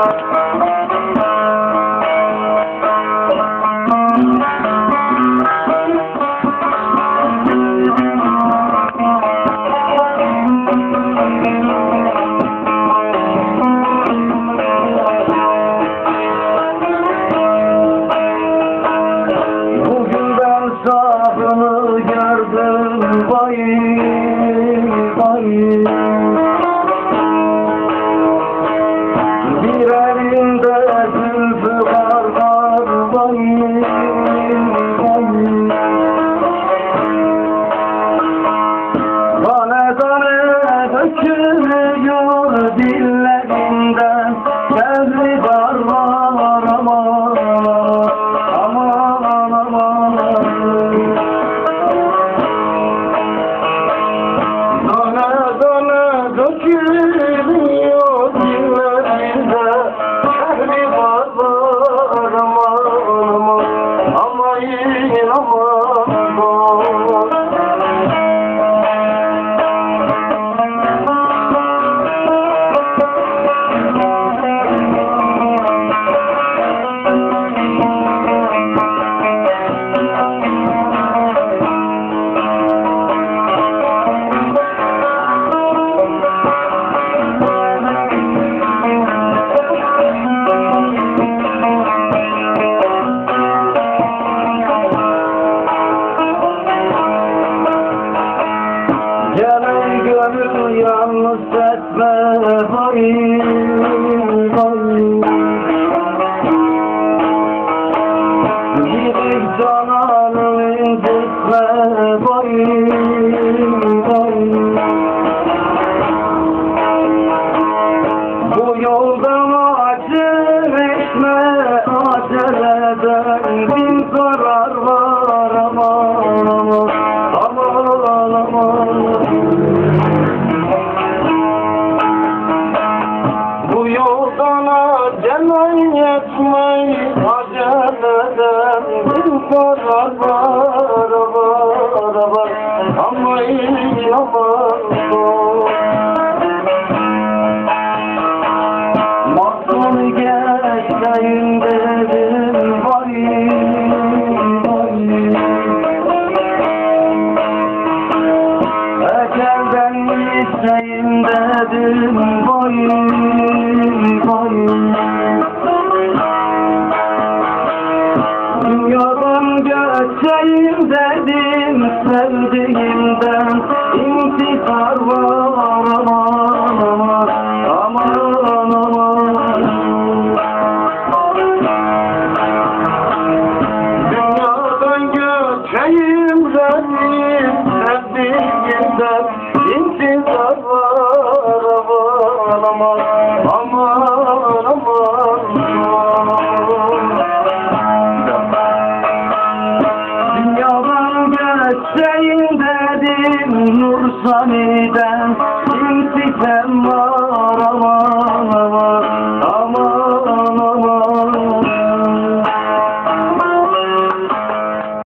Bugün ben sabrını gördüm vay Tane tane dökülüyor dillerinden Devri var var aman aman aman. Dökülüyor yalnız etme vay vay Bir cananı incitme vay yoldan acelen yetmeyi aceleden bir zarar var var var. Aman aman Mahzun geçmeyin dedim vay vay. Dünyadan göçeyim dedim sevdiğimden İntikar var